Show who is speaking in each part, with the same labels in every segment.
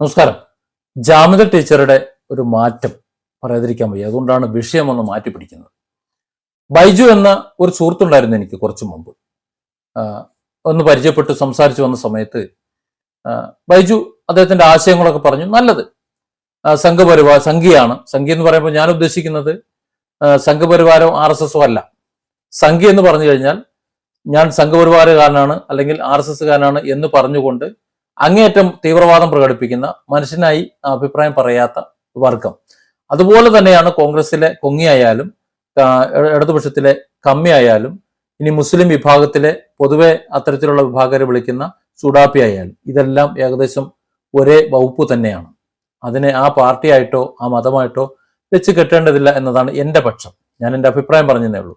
Speaker 1: നമസ്കാരം. ജാമിത ടീച്ചറുടെ ഒരു മാറ്റം പറയാതിരിക്കാൻ വയ്യ. അതുകൊണ്ടാണ് വിഷയം ഒന്ന് മാറ്റി പിടിക്കുന്നത്. ബൈജു എന്ന ഒരു സുഹൃത്തുണ്ടായിരുന്നു എനിക്ക് കുറച്ചു മുമ്പ്. ഒന്ന് പരിചയപ്പെട്ട് സംസാരിച്ചു വന്ന സമയത്ത് ബൈജു അദ്ദേഹത്തിന്റെ ആശയങ്ങളൊക്കെ പറഞ്ഞു. നല്ലത്. സംഘപരിവാ സംഘിയാണ്. സംഘി എന്ന് പറയുമ്പോൾ ഞാൻ ഉദ്ദേശിക്കുന്നത് സംഘപരിവാരം ആർ എസ് എസോ അല്ല. സംഘി എന്ന് പറഞ്ഞു കഴിഞ്ഞാൽ ഞാൻ സംഘപരിവാരകാരനാണ് അല്ലെങ്കിൽ ആർ എസ് എസ്സുകാരനാണ് എന്ന് പറഞ്ഞുകൊണ്ട് അങ്ങേയറ്റം തീവ്രവാദം പ്രകടിപ്പിക്കുന്ന മനുഷ്യനായി അഭിപ്രായം പറയാത്ത വർഗം. അതുപോലെ തന്നെയാണ് കോൺഗ്രസിലെ കൊങ്ങിയായാലും ഇടതുപക്ഷത്തിലെ കമ്മിയായാലും ഇനി മുസ്ലിം വിഭാഗത്തിലെ പൊതുവെ അത്തരത്തിലുള്ള വിഭാഗരെ വിളിക്കുന്ന സുഡാപ്പി ഇതെല്ലാം ഏകദേശം ഒരേ വകുപ്പ് തന്നെയാണ്. അതിനെ ആ പാർട്ടിയായിട്ടോ ആ മതമായിട്ടോ വെച്ച് കെട്ടേണ്ടതില്ല എന്നതാണ് എന്റെ പക്ഷം. ഞാൻ എന്റെ അഭിപ്രായം പറഞ്ഞതേ ഉള്ളൂ.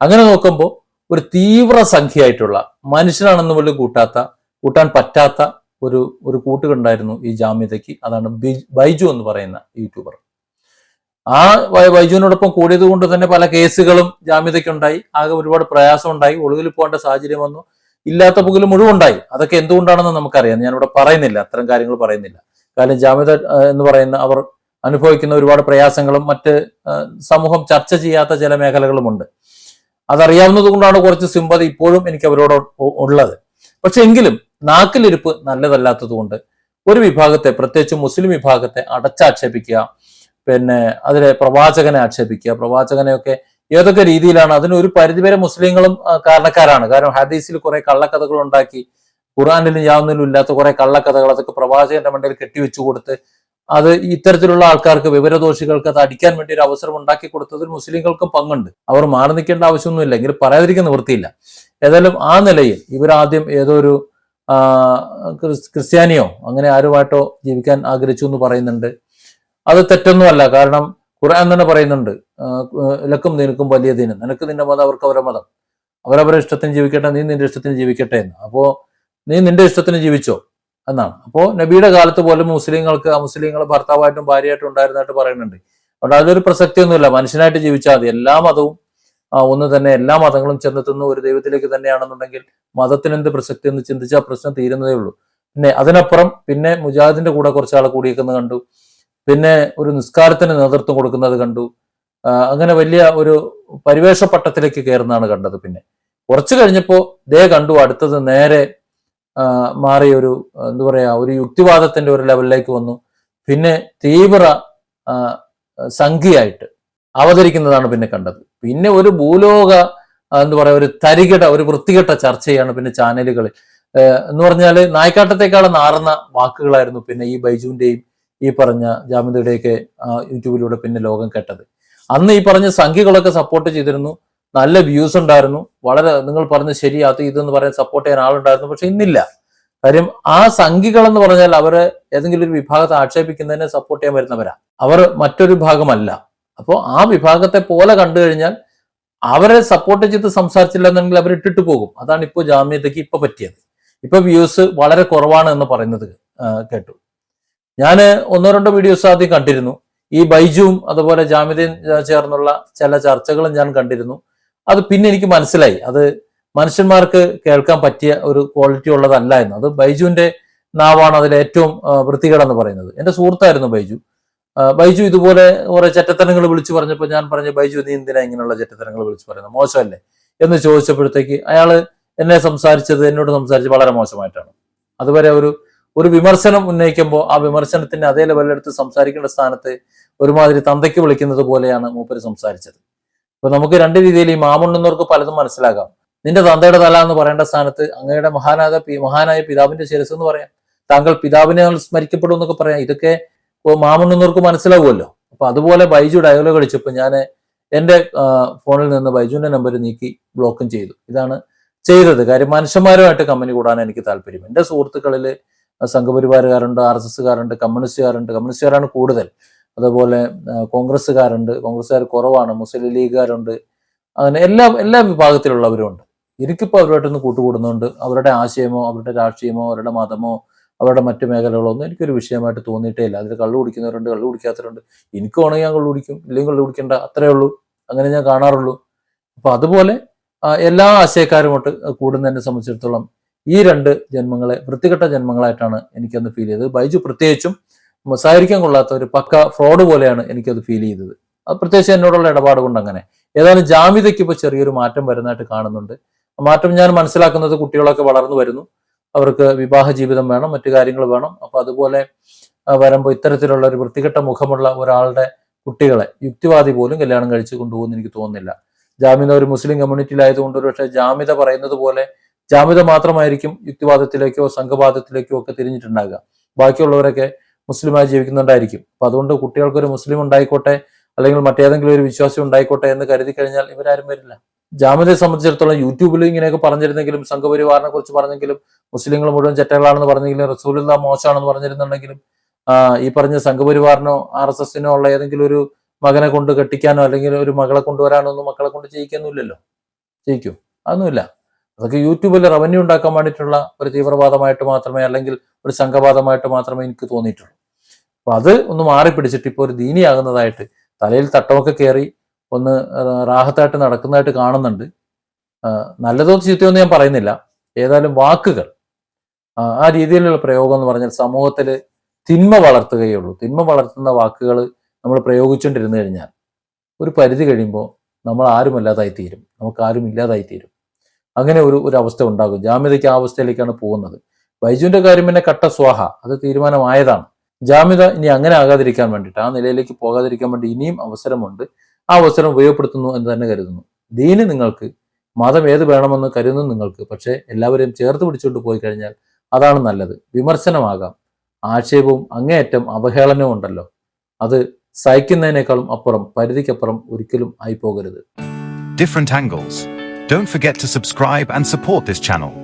Speaker 1: അങ്ങനെ നോക്കുമ്പോൾ ഒരു തീവ്ര സംഖ്യയായിട്ടുള്ള മനുഷ്യനാണെന്ന് പോലും കൂട്ടാത്ത കൂട്ടാൻ പറ്റാത്ത ഒരു ഒരു കൂട്ടുകണ്ടായിരുന്നു ഈ ജാമ്യതയ്ക്ക്. അതാണ് ബൈജു എന്ന് പറയുന്ന യൂട്യൂബർ. ആ ബൈജുവിനോടൊപ്പം കൂടിയത് കൊണ്ട് തന്നെ പല കേസുകളും ജാമ്യതയ്ക്കുണ്ടായി. ആകെ ഒരുപാട് പ്രയാസം ഉണ്ടായി ഒളിവിൽ പോകേണ്ട സാഹചര്യം വന്നു. ഇല്ലാത്ത പുകയിൽ മുഴുവുണ്ടായി അതൊക്കെ എന്തുകൊണ്ടാണെന്ന് നമുക്കറിയാം. ഞാനിവിടെ പറയുന്നില്ല. അത്തരം കാര്യങ്ങൾ പറയുന്നില്ല. കാരണം ജാമ്യത എന്ന് പറയുന്ന അവർ അനുഭവിക്കുന്ന ഒരുപാട് പ്രയാസങ്ങളും മറ്റ് സമൂഹം ചർച്ച ചെയ്യാത്ത ചില മേഖലകളുമുണ്ട്. അതറിയാവുന്നത് കൊണ്ടാണ് കുറച്ച് സിമ്പതി ഇപ്പോഴും എനിക്ക് അവരോട് ഉള്ളത്. പക്ഷെ എങ്കിലും നാക്കിലിരിപ്പ് നല്ലതല്ലാത്തത് കൊണ്ട് ഒരു വിഭാഗത്തെ പ്രത്യേകിച്ച് മുസ്ലിം വിഭാഗത്തെ അടച്ചാക്ഷേപിക്കുക പിന്നെ അതിലെ പ്രവാചകനെ ആക്ഷേപിക്കുക. പ്രവാചകനെയൊക്കെ ഏതൊക്കെ രീതിയിലാണ്? അതിന് ഒരു പരിധിവരെ മുസ്ലിങ്ങളും കാരണക്കാരാണ്. കാരണം ഹദീസിൽ കുറെ കള്ളക്കഥകൾ ഉണ്ടാക്കി ഖുറാനിലും യാതൊന്നിലും ഇല്ലാത്ത കുറെ കള്ളക്കഥകൾ അതൊക്കെ പ്രവാചകന്റെ മണ്ടയിൽ കെട്ടിവെച്ചു കൊടുത്ത് അത് ഇത്തരത്തിലുള്ള ആൾക്കാർക്ക് വിവരദോഷികൾക്ക് അത് അടിക്കാൻ വേണ്ടി ഒരു അവസരം ഉണ്ടാക്കി കൊടുത്തതിൽ മുസ്ലിങ്ങൾക്കും പങ്കുണ്ട്. അവർ മാറി നിൽക്കേണ്ട ആവശ്യമൊന്നുമില്ല. എങ്കിൽ പറയാതിരിക്കാൻ നിവൃത്തിയില്ല. ഏതായാലും ആ നിലയിൽ ഇവരാദ്യം ഏതോ ഒരു ക്രിസ്ത്യാനിയോ അങ്ങനെ ആരുമായിട്ടോ ജീവിക്കാൻ ആഗ്രഹിച്ചു എന്ന് പറയുന്നുണ്ട്. അത് തെറ്റൊന്നുമല്ല. കാരണം ഖുർആൻ തന്നെ പറയുന്നുണ്ട് ലക്കും നിനക്കും വലിയ ദിനം. നിനക്ക് നിന്റെ മതം അവർക്ക് അവരുടെ മതം. അവരവരുടെ ഇഷ്ടത്തിന് ജീവിക്കട്ടെ നീ നിന്റെ ഇഷ്ടത്തിന് ജീവിക്കട്ടെ എന്ന്. അപ്പോ നീ നിന്റെ ഇഷ്ടത്തിന് ജീവിച്ചോ? എന്നാണ്. അപ്പോ നബിയുടെ കാലത്ത് പോലും മുസ്ലിങ്ങൾക്ക് മുസ്ലിങ്ങൾ ഭർത്താവായിട്ടും ഭാര്യയായിട്ടും ഉണ്ടായിരുന്നതായിട്ട് പറയുന്നുണ്ട്. അതുകൊണ്ട് അതൊരു പ്രസക്തിയൊന്നുമില്ല. മനുഷ്യനായിട്ട് ജീവിച്ചാൽ മതി. എല്ലാ മതവും ഒന്ന് തന്നെ എല്ലാ മതങ്ങളും ചെന്നെത്തുന്ന ഒരു ദൈവത്തിലേക്ക് തന്നെയാണെന്നുണ്ടെങ്കിൽ മതത്തിന് എന്ത് പ്രസക്തി എന്ന് ചിന്തിച്ചാൽ പ്രശ്നം തീരുന്നതേ ഉള്ളൂ. പിന്നെ അതിനപ്പുറം പിന്നെ മുജാഹിദിന്റെ കൂടെ കുറച്ചാളെ കൂടിയേക്കുന്നത് കണ്ടു. പിന്നെ ഒരു നിസ്കാരത്തിന് നേതൃത്വം കൊടുക്കുന്നത് കണ്ടു. അങ്ങനെ വലിയ ഒരു പരിവേഷ പട്ടത്തിലേക്ക് കയറുന്നതാണ് കണ്ടത് പിന്നെ. കുറച്ചു കഴിഞ്ഞപ്പോൾ ദേ കണ്ടു അടുത്തത് നേരെ ആ, മാറി ഒരു എന്താ പറയാ ഒരു യുക്തിവാദത്തിന്റെ ഒരു ലെവലിലേക്ക് വന്നു. പിന്നെ തീവ്ര സംഖ്യയായിട്ട് അവതരിക്കുന്നതാണ് പിന്നെ കണ്ടത്. പിന്നെ ഒരു ഭൂലോക എന്താ പറയാ ഒരു തരികട ഒരു വൃത്തികെട്ട ചർച്ചയാണ് പിന്നെ ചാനലുകളിൽ എന്ന് പറഞ്ഞാൽ നായ്ക്കാട്ടത്തെക്കാളും നാറുന്ന വാക്കുകളായിരുന്നു പിന്നെ ഈ ബൈജുവിന്റെയും ഈ പറഞ്ഞ ജാമ്യതയുടെയൊക്കെ യൂട്യൂബിലൂടെ പിന്നെ ലോകം കേട്ടത്. അന്ന് ഈ പറഞ്ഞ സംഖ്യകളൊക്കെ സപ്പോർട്ട് ചെയ്തിരുന്നു. നല്ല വ്യൂസ് ഉണ്ടായിരുന്നു. വളരെ നിങ്ങൾ പറഞ്ഞ ശരി അത് ഇതെന്ന് പറയാൻ സപ്പോർട്ട് ചെയ്യാൻ ആളുണ്ടായിരുന്നു. പക്ഷെ ഇന്നില്ല. കാര്യം ആ സംഘികൾ എന്ന് പറഞ്ഞാൽ അവരെ ഏതെങ്കിലും ഒരു വിഭാഗത്തെ ആക്ഷേപിക്കുന്നതിനെ സപ്പോർട്ട് ചെയ്യാൻ വരുന്നവരാ. അവർ മറ്റൊരു ഭാഗമല്ല അപ്പോൾ ആ വിഭാഗത്തെ പോലെ കണ്ടു കഴിഞ്ഞാൽ അവരെ സപ്പോർട്ട് ചെയ്ത് സംസാരിച്ചില്ല എന്നുണ്ടെങ്കിൽ അവർ ഇട്ടിട്ട് പോകും. അതാണ് ഇപ്പോൾ ജാമ്യതയ്ക്ക് ഇപ്പൊ പറ്റിയത്. ഇപ്പൊ വ്യൂസ് വളരെ കുറവാണ് എന്ന് പറയുന്നത് കേട്ടു. ഞാൻ ഒന്നോ രണ്ടോ വീഡിയോസ് ആദ്യം കണ്ടിരുന്നു. ഈ ബൈജുവും അതുപോലെ ജാമ്യതയും ചേർന്നുള്ള ചില ചർച്ചകളും ഞാൻ കണ്ടിരുന്നു. അത് പിന്നെ എനിക്ക് മനസ്സിലായി. അത് മനുഷ്യന്മാർക്ക് കേൾക്കാൻ പറ്റിയ ഒരു ക്വാളിറ്റി ഉള്ളതല്ല എന്ന്. അത് ബൈജുവിന്റെ നാവാണ് അതിൽ ഏറ്റവും വൃത്തികേടെന്ന് പറയുന്നത്. എന്റെ സുഹൃത്തായിരുന്നു ബൈജു. ബൈജു ഇതുപോലെ കുറെ ചെറ്റത്തനങ്ങൾ വിളിച്ചു പറഞ്ഞപ്പോൾ ഞാൻ പറഞ്ഞു ബൈജു നീ എന്തിനാ ഇങ്ങനെയുള്ള ചെറ്റത്തനങ്ങൾ വിളിച്ചു പറയുന്നത്? മോശമല്ലേ? എന്ന് ചോദിച്ചപ്പോഴത്തേക്ക് അയാൾ എന്നെ സംസാരിച്ചത് എന്നോട് സംസാരിച്ച് വളരെ മോശമായിട്ടാണ്. അതുവരെ ഒരു ഒരു വിമർശനം ഉന്നയിക്കുമ്പോൾ ആ വിമർശനത്തിന്റെ അതേ ലെവലിലെടുത്ത് സംസാരിക്കേണ്ട സ്ഥാനത്ത് ഒരുമാതിരി തന്തയ്ക്ക് വിളിക്കുന്നത് പോലെയാണ് മൂപ്പര് സംസാരിച്ചത്. അപ്പൊ നമുക്ക് രണ്ട് രീതിയിൽ ഈ മാമുണ്ണുന്നവർക്ക് പലതും മനസ്സിലാകാം. നിന്റെ തന്തയുടെ തല എന്ന് പറയേണ്ട സ്ഥാനത്ത് അങ്ങയുടെ മഹാനായ മഹാനായ പിതാവിന്റെ ശിരസ് എന്ന് പറയാം. താങ്കൾ പിതാവിനെ സ്മരിക്കപ്പെടും എന്നൊക്കെ പറയാം. ഇതൊക്കെ മാമുണ്ണുന്നവർക്ക് മനസ്സിലാവുമല്ലോ. അപ്പൊ അതുപോലെ ബൈജു ഡയലോഗ് അടിച്ചപ്പോൾ ഞാൻ എന്റെ ഫോണിൽ നിന്ന് ബൈജുവിന്റെ നമ്പർ നീക്കി ബ്ലോക്കും ചെയ്തു. ഇതാണ് ചെയ്തത്. കാര്യം മനുഷ്യന്മാരുമായിട്ട് കമ്പനി കൂടാൻ എനിക്ക് താല്പര്യം എന്റെ സുഹൃത്തുക്കളിൽ സംഘപരിവാരുകാരുണ്ട് ആർ എസ് എസ്സുകാരുണ്ട് കമ്മ്യൂണിസ്റ്റുകാരുണ്ട് കമ്മ്യൂണിസ്റ്റുകാരാണ് കൂടുതൽ. അതുപോലെ കോൺഗ്രസ്സുകാരുണ്ട്. കോൺഗ്രസ്സുകാർ കുറവാണ് മുസ്ലിം ലീഗുകാരുണ്ട്. അങ്ങനെ എല്ലാ എല്ലാ വിഭാഗത്തിലുള്ളവരും ഉണ്ട് എനിക്കിപ്പോൾ അവരുമായിട്ടൊന്ന് കൂട്ടുകൂടുന്നുണ്ട് അവരുടെ ആശയമോ അവരുടെ രാഷ്ട്രീയമോ അവരുടെ മതമോ അവരുടെ മറ്റു മേഖലകളോ ഒന്നും എനിക്കൊരു വിഷയമായിട്ട് തോന്നിയിട്ടേ ഇല്ല. അതിൽ കള്ളു കുടിക്കുന്നവരുണ്ട് കള്ളു കുടിക്കാത്തവരുണ്ട്. എനിക്ക് വേണമെങ്കിൽ ഞാൻ കള്ളു കുടിക്കും ഇല്ലെങ്കിൽ കള്ളു കുടിക്കേണ്ട. അത്രേ ഉള്ളൂ. അങ്ങനെ ഞാൻ കാണാറുള്ളൂ. അപ്പൊ അതുപോലെ എല്ലാ ആശയക്കാരുമായിട്ട് കൂടുന്നതിനെ സംബന്ധിച്ചിടത്തോളം ഈ രണ്ട് ജന്മങ്ങളെ വൃത്തികെട്ട ജന്മങ്ങളായിട്ടാണ് എനിക്കന്ന് ഫീൽ ചെയ്തത്. ബൈജു പ്രത്യേകിച്ചും സഹകരിക്കാൻ കൊള്ളാത്ത ഒരു പക്ക ഫ്രോഡ് പോലെയാണ് എനിക്കത് ഫീൽ ചെയ്തത്. അത് പ്രത്യേകിച്ച് എന്നോടുള്ള ഇടപാട് കൊണ്ട് അങ്ങനെ ഏതായാലും ജാമ്യതയ്ക്ക് ഇപ്പോൾ ചെറിയൊരു മാറ്റം വരുന്നതായിട്ട് കാണുന്നുണ്ട്. മാറ്റം ഞാൻ മനസ്സിലാക്കുന്നത് കുട്ടികളൊക്കെ വളർന്നു വരുന്നു. അവർക്ക് വിവാഹ ജീവിതം വേണം മറ്റു കാര്യങ്ങൾ വേണം. അപ്പൊ അതുപോലെ വരുമ്പോൾ ഇത്തരത്തിലുള്ള ഒരു വൃത്തികെട്ട മുഖമുള്ള ഒരാളുടെ കുട്ടികളെ യുക്തിവാദി പോലും കല്യാണം കഴിച്ച് കൊണ്ടുപോകുമെന്ന് എനിക്ക് തോന്നുന്നില്ല. ജാമ്യത ഒരു മുസ്ലിം കമ്മ്യൂണിറ്റിയിലായതുകൊണ്ട് ഒരു പക്ഷേ ജാമ്യത പറയുന്നത് പോലെ ജാമ്യത മാത്രമായിരിക്കും യുക്തിവാദത്തിലേക്കോ സംഘവാദത്തിലേക്കോ ഒക്കെ തിരിഞ്ഞിട്ടുണ്ടാകുക ബാക്കിയുള്ളവരൊക്കെ മുസ്ലിമായി ജീവിക്കുന്നുണ്ടായിരിക്കും. അപ്പൊ അതുകൊണ്ട് കുട്ടികൾക്കൊരു മുസ്ലിം ഉണ്ടായിക്കോട്ടെ അല്ലെങ്കിൽ മറ്റേതെങ്കിലും ഒരു വിശ്വാസം ഉണ്ടായിക്കോട്ടെ എന്ന് കരുതി കഴിഞ്ഞാൽ ഇവരാരും വരില്ല. ജാമ്യതയെ സംബന്ധിച്ചിടത്തോളം യൂട്യൂബിൽ ഇങ്ങനെയൊക്കെ പറഞ്ഞിരുന്നെങ്കിലും സംഘപരിവാറിനെ കുറിച്ച് പറഞ്ഞെങ്കിലും മുസ്ലിങ്ങൾ മുഴുവൻ ചെറ്റകളാണെന്ന് പറഞ്ഞെങ്കിലും റസൂലുള്ള മോശമാണെന്ന് പറഞ്ഞിരുന്നുണ്ടെങ്കിലും ഈ പറഞ്ഞ സംഘപരിവാറിനോ ആർ എസ് എസിനോ ഉള്ള ഏതെങ്കിലും ഒരു മകനെ കൊണ്ട് കെട്ടിക്കാനോ അല്ലെങ്കിൽ ഒരു മകളെ കൊണ്ടുവരാനോ ഒന്നും മക്കളെ കൊണ്ട് ചെയ്യിക്കാനൊന്നുമില്ലല്ലോ ചെയ്യിക്കും? അതൊന്നുമില്ല. അതൊക്കെ യൂട്യൂബിൽ റവന്യൂ ഉണ്ടാക്കാൻ വേണ്ടിയിട്ടുള്ള ഒരു തീവ്രവാദമായിട്ട് മാത്രമേ അല്ലെങ്കിൽ ഒരു സംഘപാതമായിട്ട് മാത്രമേ എനിക്ക് തോന്നിയിട്ടുള്ളൂ. അപ്പൊ അത് ഒന്ന് മാറി പിടിച്ചിട്ട് ഇപ്പോൾ ഒരു ദീനിയാകുന്നതായിട്ട് തലയിൽ തട്ടമൊക്കെ കയറി ഒന്ന് റാഹത്തായിട്ട് നടക്കുന്നതായിട്ട് കാണുന്നുണ്ട്. നല്ലതോ ചീത്തയോ ഞാൻ പറയുന്നില്ല. ഏതായാലും വാക്കുകൾ ആ, രീതിയിലുള്ള പ്രയോഗം എന്ന് പറഞ്ഞാൽ സമൂഹത്തിൽ തിന്മ വളർത്തുകയുള്ളൂ തിന്മ വളർത്തുന്ന വാക്കുകൾ നമ്മൾ പ്രയോഗിച്ചുകൊണ്ടിരുന്നു കഴിഞ്ഞാൽ ഒരു പരിധി കഴിയുമ്പോൾ നമ്മൾ ആരും ആരുമല്ലാതായി തീരും. നമുക്ക് ആരും ഇല്ലാതായി തീരും. അങ്ങനെ ഒരു ഒരു അവസ്ഥ ഉണ്ടാകും. ജാമ്യതയ്ക്ക് ആ അവസ്ഥയിലേക്കാണ് പോകുന്നത്. ബൈജുവിന്റെ കാര്യം പിന്നെ കട്ട സ്വാഹ. അത് തീരുമാനമായതാണ്. ജാമ്യത ഇനി അങ്ങനെ ആകാതിരിക്കാൻ വേണ്ടിയിട്ട് ആ നിലയിലേക്ക് പോകാതിരിക്കാൻ വേണ്ടി ഇനിയും അവസരമുണ്ട്. ആ അവസരം ഉപയോഗപ്പെടുത്തുന്നു എന്ന് തന്നെ കരുതുന്നു. ദീന് നിങ്ങൾക്ക് മതം ഏത് വേണമെന്ന് കരുതുന്നു നിങ്ങൾക്ക് പക്ഷേ എല്ലാവരെയും ചേർത്ത് പിടിച്ചുകൊണ്ട് പോയി കഴിഞ്ഞാൽ അതാണ് നല്ലത്. വിമർശനമാകാം. ആക്ഷേപവും അങ്ങേയറ്റം അവഹേളനവും ഉണ്ടല്ലോ. അത് സഹിക്കുന്നതിനേക്കാളും അപ്പുറം പരിധിക്കപ്പുറം ഒരിക്കലും ആയി പോകരുത്
Speaker 2: different angles don't forget to subscribe and support this channel.